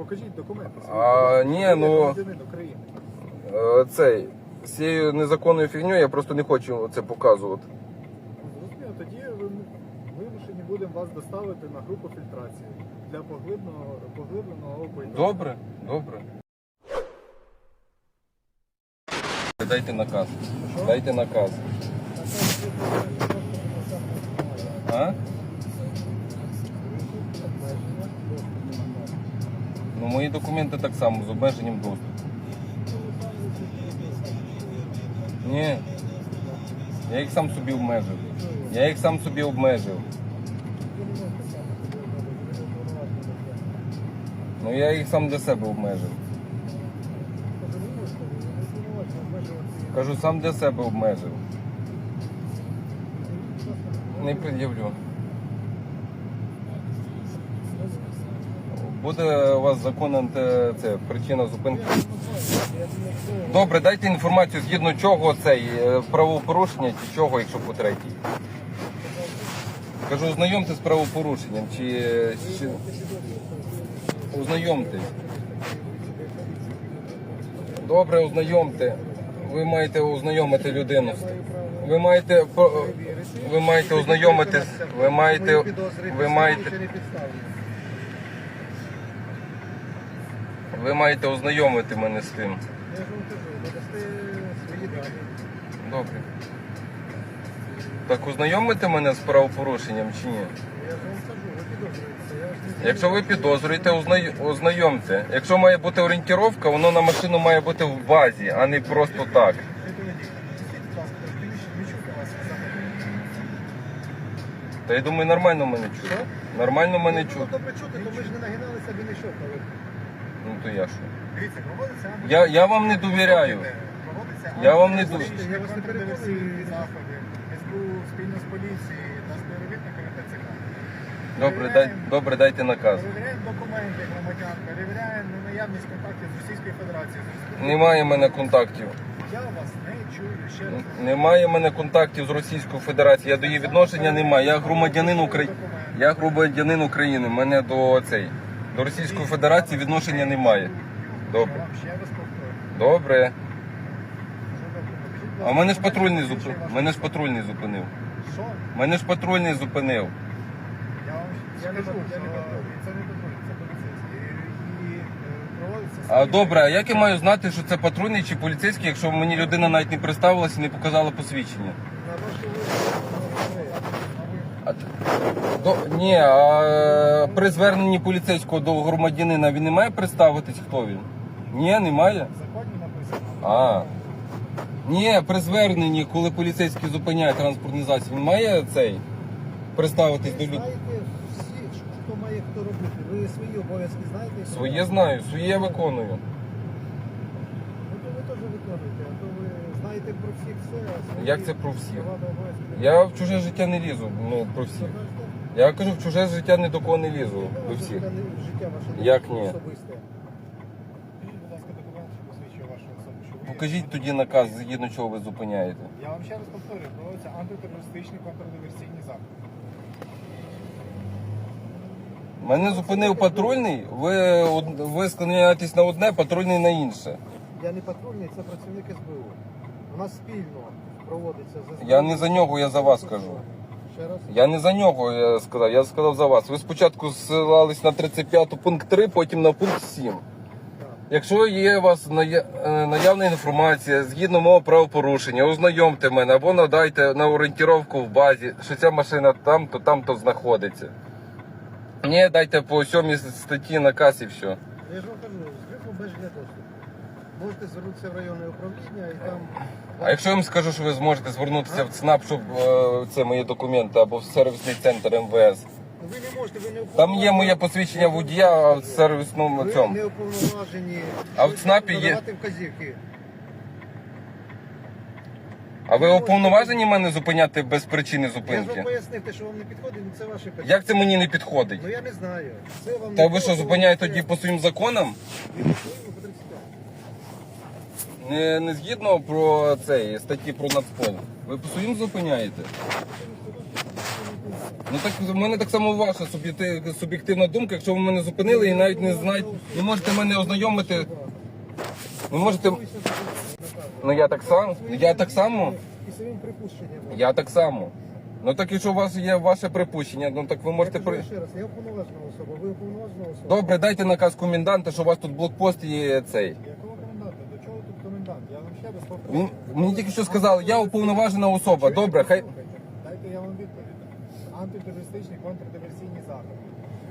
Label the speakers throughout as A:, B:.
A: покажіть документи. свої,
B: А,
A: будь ласка.
B: ні,
A: Ви
B: ну-
A: громадянин України.
B: Е, Цей, з цією незаконною фігньою я просто не хочу це показувати.
A: Зрозуміло, тоді ви вимушені будемо вас доставити на групу фільтрації для поглибленого, поглибленого опиту.
B: Добре, добре. Дайте наказ. Дайте наказ. А? Ну, мої документи так само з обмеженням доступу. Ні. Я їх сам собі обмежив. Я їх сам собі обмежив. Ну я їх сам для себе обмежив. Кажу, сам для себе обмежив. Не пред'явлю. Буде у вас законна це, причина зупинки. Добре, дайте інформацію, згідно чого цей е, правопорушення чи чого, якщо по третій. Кажу, ознайомте з правопорушенням чи, чи... ознайомтесь. Добре, ознайомте. Ви маєте ознайомити людину. Ви маєте ви маєте ознайомитись. Ви маєте ви маєте ви маєте ознайомити мене з тим.
A: Я ж вам кажу, надасте свої дані.
B: Добре. Так ознайомите мене з правопорушенням чи ні?
A: Я ж вам кажу, ви підозрюєтеся. Я ж не
B: Якщо ви підозрюєте, ознай- ознайомте. Якщо має бути орієнтировка, воно на машину має бути в базі, а не просто так. Та я думаю, нормально мене чути. Нормально мене
A: Було
B: чути.
A: добре чути, то ми ж не нагиналися, ви не шокали.
B: Ну то я що?
A: Дивіться, проводиться
B: Я, я вам не довіряю.
A: Проводиться
B: Я вам не
A: антитерористичні контрдиверсійні заходи. СБУ спільно з поліцією та співробітниками ТЦК.
B: Добре, дай, добре, дайте наказ.
A: Перевіряємо документи громадян, перевіряємо на наявність контактів з Російською Федерацією.
B: Немає в мене контактів.
A: Я вас не чую ще раз.
B: Немає в мене контактів з Російською Федерацією. Я до її відношення немає. Я громадянин України. Я громадянин України. Мене до цей до Російської Федерації відношення немає. Добре. Добре. А мене ж патрульний зупинив. Мене ж патрульний зупинив. Мене ж патрульний зупинив.
A: Я вам
C: Скажу,
A: я не Це не патруль, це поліцейський.
B: А добре, а як я маю знати, що це патрульний чи поліцейський, якщо мені людина навіть не представилася і не показала посвідчення? До, ні, а е, при зверненні поліцейського до громадянина він не має представитись, хто він? Ні, немає.
A: В законі написано.
B: А. Ні, при зверненні, коли поліцейський зупиняє транспортний засіб, він має цей представитись до людей.
A: знаєте всі, хто має хто робити. Ви свої обов'язки знаєте?
B: Своє знаю, своє я виконую.
A: Ну то ви теж виконуєте, а то ви знаєте про всіх все, а свої
B: Як це про всіх?
A: права та обов'язки не
B: Я в чуже життя не лізу, ну про всіх. Я кажу, в чуже життя ні до кого не лізу. До всіх. Як ні?
A: Покажіть,
B: тоді наказ, згідно чого ви зупиняєте.
A: Я вам ще раз повторюю, проводяться антитерористичні контрдиверсійні заходи.
B: Мене зупинив патрульний, ви, од- ви склоняєтесь на одне, патрульний на інше.
A: Я не патрульний, це працівник СБУ. У нас спільно проводиться з
B: Я не за нього, я за вас кажу.
A: Ще раз.
B: Я не за нього я сказав, я сказав за вас. Ви спочатку ссилались на 35 пункт 3, потім на пункт 7.
A: Так.
B: Якщо є у вас е, наявна інформація згідно мого правопорушення, ознайомте мене або надайте на орієнтировку в базі, що ця машина там-то, там-то знаходиться. Ні, дайте по сьомій статті наказ і все.
A: Я ж вам кажу, з грифом обмеження доступу. Можете звернутися в районне управління і там.
B: А якщо я вам скажу, що ви зможете звернутися в ЦНАП, щоб е, це мої документи, або в сервісний центр МВС.
A: Ну, Ви не можете, ви не
B: Там є моє посвідчення водія в сервісному
A: Ви
B: цьому.
A: не уповноважені.
B: А в ЦНАПі є-
A: надавати вказівки.
B: А ви уповноважені мене зупиняти без причини
A: Я ж вам
B: зупинки?
A: пояснив, те, що вам не підходить, ну це ваше питання.
B: Як це мені не підходить?
A: Ну я не знаю. Це вам
B: Та
A: не
B: ви що, зупиняєте тоді по своїм законам?
A: Ви відповіли по 35.
B: Не, не згідно про цей статті про нацпол. Ви по своїм зупиняєте? Ну так в мене так само ваша суб'єкти- суб'єктивна думка, якщо ви мене зупинили і навіть не знаєте, не можете мене ознайомити. Ви можете. Ну я так само. Я так само.
A: І своїм припущенням.
B: Я так само. Ну так якщо у вас є ваше припущення, ну так ви можете
A: Я кажу
B: при.
A: ще раз, я уповноважена особа, ви уповноважена особа.
B: Добре, дайте наказ коменданта, що у вас тут блокпост і цей.
A: Якого коменданта? До чого тут комендант? Я вам ще раз повторюю.
B: Він мені тільки що сказали, я уповноважена особа. Добре, хай.
A: Дайте я вам відповідь. Антитерористичні контрдиверсійні заходи.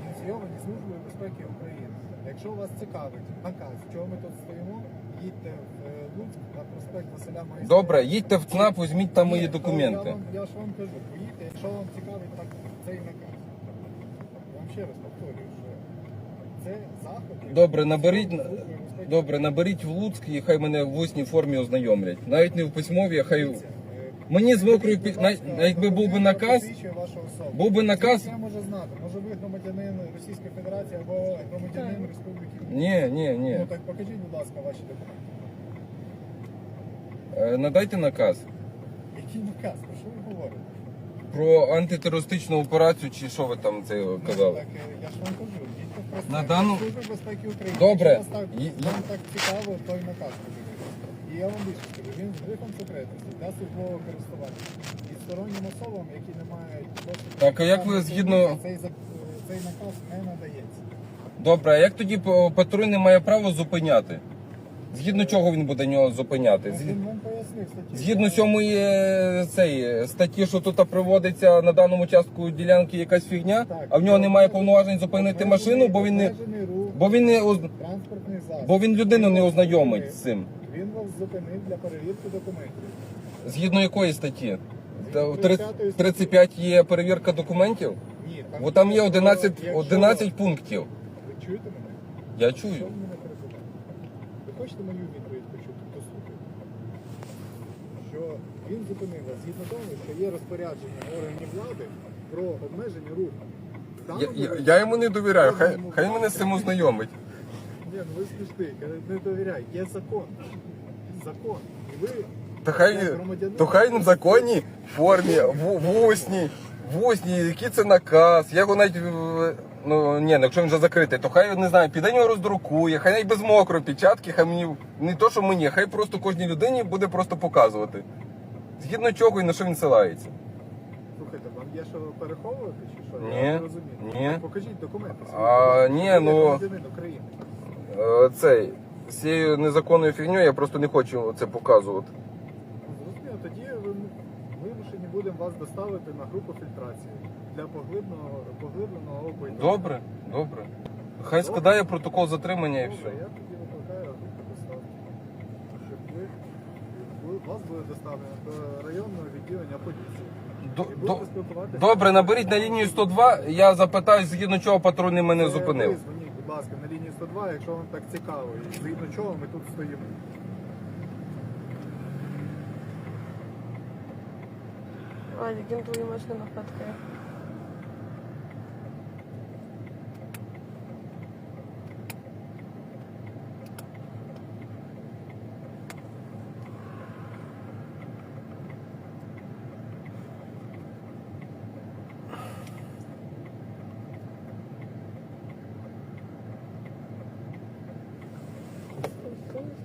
A: Ініційовані Службою безпеки України. Якщо вас цікавить наказ, чого ми тут стоїмо, їдьте в е, Луцьк на проспект Василя Майстра.
B: Добре, їдьте в ЦНАП, візьміть там мої документи.
A: Я, вам, я ж вам кажу, поїдьте, якщо вам цікавить так, цей наказ. Я вам ще раз повторюю, що це заход. який
B: Добре, наберіть добре, наберіть в Луцьк і хай мене в усній формі ознайомлять. Навіть не в письмові, а хай.
A: Е,
B: Мені з мокрою
A: будь
B: пі-
A: ласка,
B: навіть якби був би наказ, був би наказ.
A: Це я можу знати. Може ви громадянин Російської Федерації або громадянин Республіки.
B: Ні, ні, ні.
A: Ну так покажіть, будь ласка, ваші документи.
B: Е, Надайте наказ
A: Який наказ? Про що ви говорите?
B: про антитерористичну операцію, чи що ви там це
A: Ну,
B: казали?
A: Так, е, я ж вам кажу,
B: На дану-
A: Служби безпеки України.
B: Добре.
A: Якщо вас так, вам так цікаво, той наказ подивіться. І я вам більше скажу, він з грифом секретності для службового користування. І стороннім особам, які не мають доступу.
B: Так, а як ви згідно-
A: Цей, зак- цей наказ не надається.
B: Добре, а як тоді п- патрульний має право зупиняти? Згідно чого він буде нього зупиняти? Зг-
A: Він вам пояснив статті.
B: Згідно сьомої е, цей, е, статті, що тут приводиться на даному частку ділянки якась фігня,
A: Так.
B: а в нього немає повноважень зупинити машину, бо він не
A: Обмежений рух,
B: бо він не оз-
A: транспортний засіб.
B: бо він людину не ознайомить з цим.
A: Він вас зупинив для перевірки документів.
B: Згідно якої статті? Та в
A: 35
B: 30 35 є перевірка документів?
A: Ні,
B: Бо там є 11,
A: якщо-
B: 11 пунктів.
A: Ви чуєте мене?
B: Я чую.
A: Ви хочете мою відповідь почути? Послухайте. Що він зупинив вас згідно того, що є розпорядження органів влади про обмеження руху. Даному
B: Я, я, я йому не довіряю, хай, хай мене з цим ознайомить.
A: Ні, ну ви смішний, не довіряй. Є закон. Закон. І ви
B: То хай, то хай в законній формі, в, в усній, в усній, який це наказ. Я його навіть, е, ну ні, ну, якщо він вже закритий, то хай не знаю, піде нього роздрукує, хай навіть без мокрої печатки, хай мені не то, що мені, хай просто кожній людині буде просто показувати. Згідно чого і на що він силається.
A: Слухайте, вам є що переховувати чи що?
B: Ні,
A: Я не розумію.
B: ні.
A: Покажіть документи. свої,
B: А, ні,
A: Ви
B: ну-
A: громадянин України.
B: Е, Цей, з цією незаконною фігньою я просто не хочу це показувати.
A: Ну, Зрозуміло, тоді ви вимушені будемо вас доставити на групу фільтрації для поглибного, поглибленого опиту.
B: Добре, добре. Хай складає протокол затримання і
A: Добре,
B: все.
A: я тоді викликаю групу доставки. Щоб ви, ви- вас буде доставлено до районного відділення поліції.
B: До-
A: І
B: до-
A: будете спілкуватися.
B: Добре, наберіть на лінію 102, я запитаю, згідно чого патрульний мене
A: Це
B: зупинив.
A: Дзвоніть, будь ласка, на лінію 102, якщо вам так цікаво. І згідно чого ми тут стоїмо.
C: Вадик, він твою машину фоткає.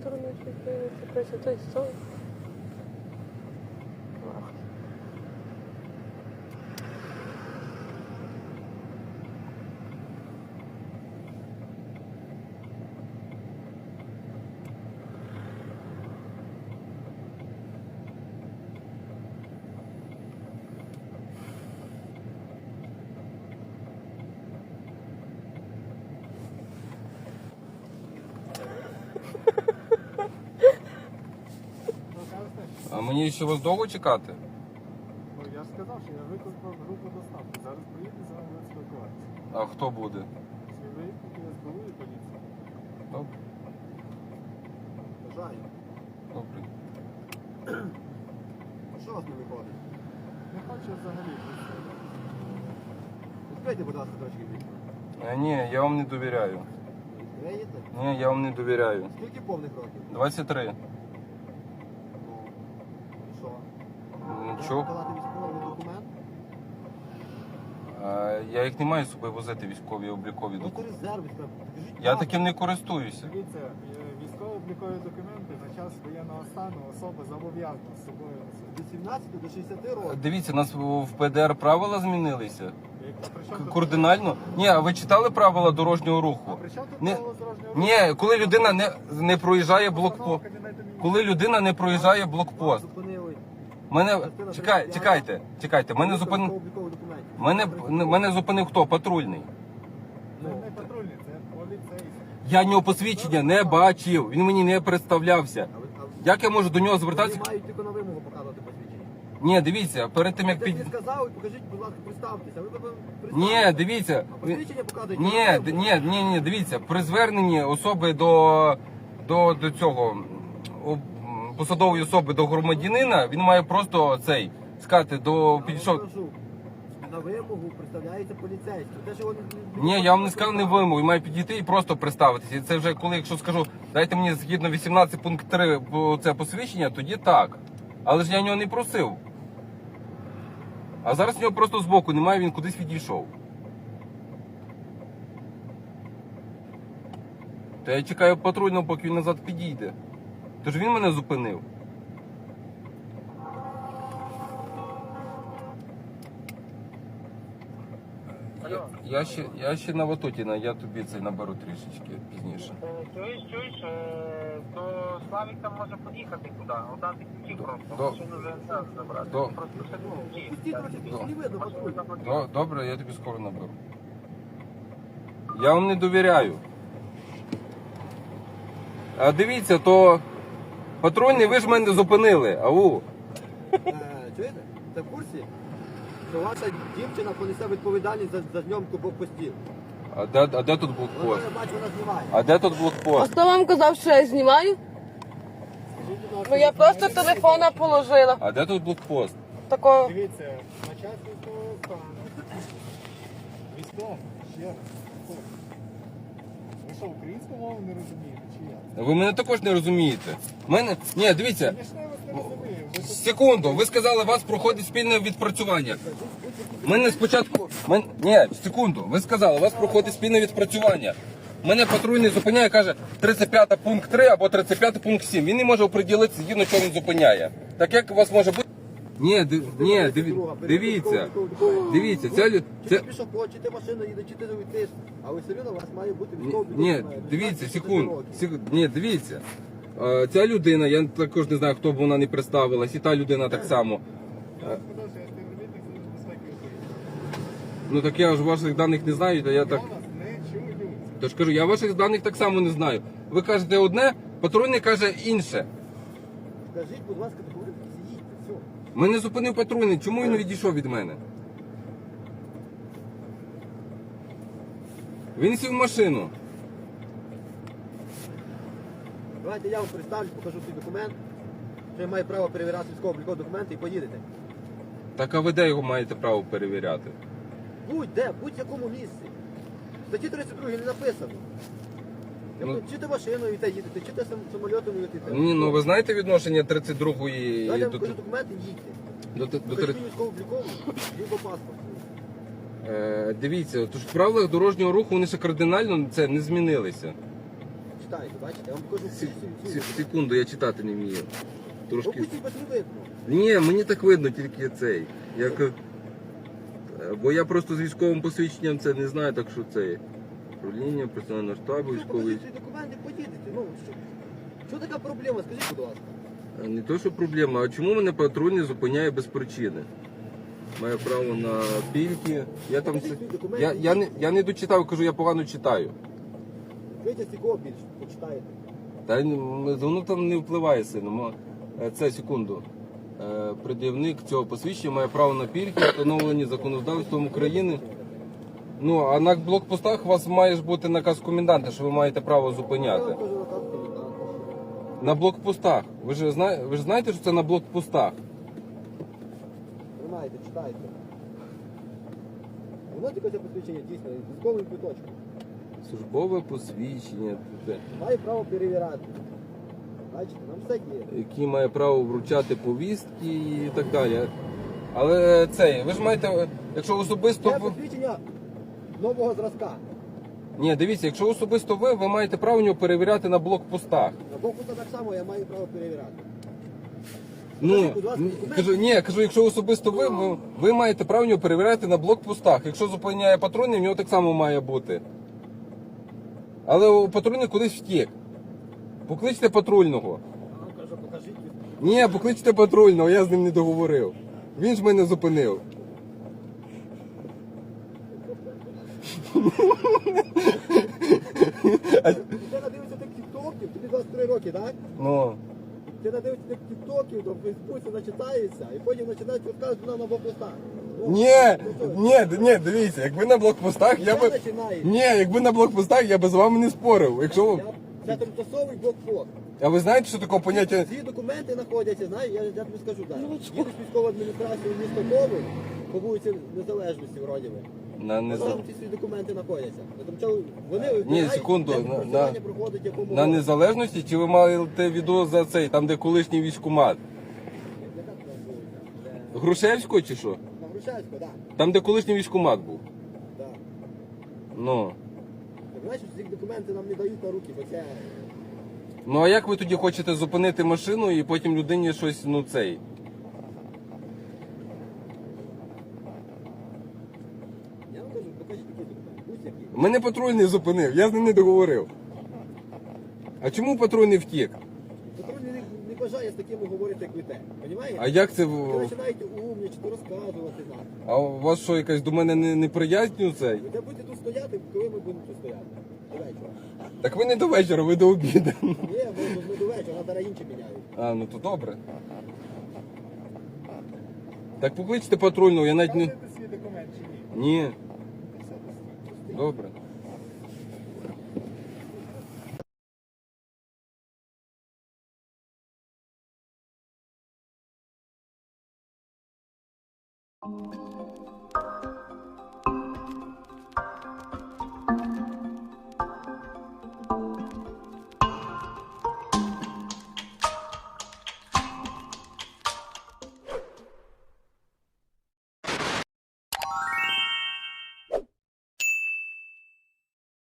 C: 털어놓을 수 있어.
A: 그래서 또 있어.
B: А мені ще вас довго чекати?
A: Ну я ж сказав, що я викликав групу доставки. Зараз приїдете з вами спілкуватися.
B: А хто буде?
A: Співробітники СБУ і.
B: Добре,
A: Бажаю.
B: добре.
A: А що у вас не виходить? Не хочу взагалі. Відкрийте, будь ласка, трошки більше.
B: Ні, я вам не довіряю.
A: Відкриєте?
B: Ні, я вам не довіряю.
A: Скільки повних років?
B: 23.
A: Ну, документ?
B: А, я їх не маю з собою возити військові облікові
D: Ну,
B: документи.
D: резерв, покажіть.
B: Я таким не користуюся.
A: Дивіться, е, військово-облікові документи на час воєнного стану особа зобов'язана з собою носити.
D: Від 17 до 60 років.
B: Дивіться, у нас в ПДР правила змінилися.
A: Як- а при чому
B: К-
A: тут-
B: Кардинально. Ні, а ви читали правила дорожнього
A: А
B: руху?
A: при чому тут
B: Не-
A: правила дорожнього руху?
B: Ні, коли людина не, не проїжджає блокпост.
A: Постанова Кабінету Міністрів.
B: Коли людина не проїжджає блокпост. Мене чекай, чекайте, чекайте. Мене зупинив. Мене мене зупинив хто? Патрульний.
A: Поліцейські.
B: Я нього посвідчення не бачив. Він мені не представлявся. Як я можу до нього звертатися?
D: Мають тільки на вимогу показувати посвідчення.
B: Ні, дивіться, перед тим як під.
D: сказав, покажіть, будь ласка, представтеся. Ви
B: Ні, дивіться.
D: А посвідчення показуєте?
B: Ні, ні, ні, ні, дивіться, при зверненні особи до, до, до цього посадової особи до громадянина, він має просто цей сказати до підійшов.
D: На вимогу представляється поліцейський. Те, що вони...
B: Ні, я вам не сказав не вимогу, має підійти і просто представитися. І це вже коли, якщо скажу, дайте мені згідно 18 пункт 3 бо це посвідчення, тоді так. Але ж я нього не просив. А зараз в нього просто збоку немає, він кудись відійшов. То я чекаю патрульного, поки він назад підійде. Тож він мене зупинив. Я, я, ще, я ще на Ватутіна, я тобі цей наберу трішечки пізніше.
E: Е, Чуєш, чуєш, е, то Славік там може поїхати куди, отдати ключі просто,
B: До-
E: машину вже не забрати.
B: До-
E: Просто ну, ні, я
D: трохи,
E: тобі-
D: більше не видно,
E: машину
D: патруль.
B: До- Добре, я тобі скоро наберу. Я вам не довіряю. А дивіться, то патрульний, ви ж мене зупинили. Ау.
D: Е, Чуєте? Це в курсі? Що ваша дівчина понесе відповідальність за, за зйомку блокпостів.
B: А де, а де тут
D: Вона,
B: блокпост?
D: я бачу, вона знімає.
B: А де тут
C: А
B: блокпост?
C: хто вам казав, що я знімаю?
A: Скажіть, будь ласка,
C: Ну я просто телефона положила.
B: А де тут блокпост?
C: Такого.
A: Дивіться, на час військового стану. Військово, ще раз. Ви що, українську мову не розумієте?
B: Ви мене також не розумієте. Мене. Ні, дивіться. Секунду, ви сказали, у вас проходить спільне відпрацювання. Мене спочатку. Мен... Ні, секунду, ви сказали, у вас проходить спільне відпрацювання. Мене патрульний зупиняє, каже 35 пункт 3 або 35 пункт 7. Він не може оприділитися, згідно чого він зупиняє. Так як у вас може бути. Ні, див... ні, диві... дивіться. Дивіться, ця лю...
D: Чи
B: ця...
D: ти пішоход, чи ти машина їде, чи ти йдеш. А ви все одно у вас має бути
B: Ні,
D: військовий
B: ні, дивіться,
D: 16
B: секунду. Ні, дивіться. Е, Ця людина, я також не знаю, хто б вона не представилась, і та людина так само.
A: України.
B: Ну так я ж ваших даних не знаю, то я так. Тож кажу, я ваших даних так само не знаю. Ви кажете одне, патрульний каже інше.
D: Скажіть, будь ласка.
B: Мене зупинив патрульний, чому він відійшов від мене? Він сів в машину.
D: Давайте я вам представлю, покажу свій документ, що я маю право перевіряти військово-облікові документи і поїдете.
B: Так а ви де його маєте право перевіряти?
D: Будь-де, в будь-якому місці. В статті 32 не написано.
B: Ну.
D: кажу, Чи ти машиною йдете їдете, чи ти сам- самольотом їдете.
B: Ні, ну ви знаєте відношення 32-ї
D: Далі я
B: до,
D: вам покажу документи, їдьте.
B: до, до, до,
D: Покажіть мені військово-облікову, либо паспорт.
B: Е, Дивіться, тож в правилах дорожнього руху вони ще кардинально це не змінилися.
D: Читайте, бачите, я вам
B: Сек-
D: всі всі.
B: Секунду, я читати не вмію. Трошки.
D: пусть тебе не видно.
B: Ні, мені так видно тільки цей. Як... е, Бо я просто з військовим посвідченням це не знаю, так що це управління, персонального штабу, військовий.
D: документи, поїдете. Ну, що, що така проблема, скажіть, будь ласка.
B: Е, Не то, що проблема, а чому мене патрульний зупиняє без причини? Має право на пільки. Я там це- я, я, не, я не дочитав, кажу, я погано читаю.
D: Витязь кого більше, почитаєте.
B: Та м, воно там не впливає сильно. Мо- е, Це секунду. Е, Пред'явник цього посвідчення має право на пільги, встановлені законодавством України. Ну, а на блокпостах у вас має ж бути наказ коменданта, що ви маєте право зупиняти. На блокпостах. Ви ж знаєте, ви ж знаєте, що це на блокпостах.
D: Тримайте, читайте. Воно тільки це посвідчення дійсно, з військовим.
B: Службове посвідчення,
D: Має право перевіряти. Бачите, нам все є.
B: який має право вручати повістки і так далі. Але цей, ви ж маєте, якщо особисто.
D: Це посвідчення нового зразка.
B: Ні, дивіться, якщо особисто ви, ви маєте право нього перевіряти на блокпостах.
D: На боку так само я маю право перевіряти.
B: Ну,
D: будь ласка, документи.
B: кажу, ні, кажу, якщо особисто ви, ви, ви маєте право нього перевіряти на блокпостах. Якщо зупиняє патрульний, в нього так само має бути. Але у патрульний кудись втік. Покличте патрульного.
D: Кажу, покажіть.
B: Ні, покличте патрульного, я з ним не договорив. Він ж мене зупинив.
D: Ти надивишся тих тіктоків, тобі 23 роки, так?
B: Ну.
D: Ти надивишся тих тіктоків, то в Фейсбуці начитаєшся, і потім починаєш розказувати нам на блокпостах. Ну,
B: Ні,
D: ну,
B: ні, ні, дивіться, якби на блокпостах я би.
D: починаєш.
B: Ні, якби на блокпостах я би з вами не спорив. Якщо ви.
D: Я- Це тимчасовий блокпост.
B: А ви знаєте, що таке поняття?
D: Всі документи знаходяться, знаєш, я, я тобі скажу так. Їдеш в військову адміністрацію в місто Коваль, по вулиці Незалежності вроді би.
B: На не
D: Там ці всі документи знаходяться. Вони вибирають,
B: секунду,
D: де
B: на- на-
D: проходить якому
B: На
D: році.
B: незалежності чи ви маєте відео за цей, там де колишній військкомат? Грушевського чи що?
D: На Грушевську, так.
B: Там, де колишній військкомат був.
D: Да.
B: Ну.
D: Ти знаєш, що ці документи нам не дають на руки, бо це
B: Ну а як ви тоді хочете зупинити машину і потім людині щось, ну цей? Мене патрульний зупинив, я з ним не договорив. А чому патрульний втік?
D: Патрульний не, не бажає з такими говорити, як ви те. Понімаєте?
B: А як це?
D: Ви
B: в-
D: починаєте умнічати, розказувати нам.
B: А у вас що, якась до мене не, неприязнь цей?
D: Ви будете тут стояти, коли ми будемо тут стояти. До вечора.
B: Так ви не до вечора, ви до обіду.
D: Ні, ми, ми до вечора, зараз інші міняють.
B: А, ну то добре. Так покличте патрульного, я навіть не.
A: Показуєте свій документ чи ні?
B: Ні, добре.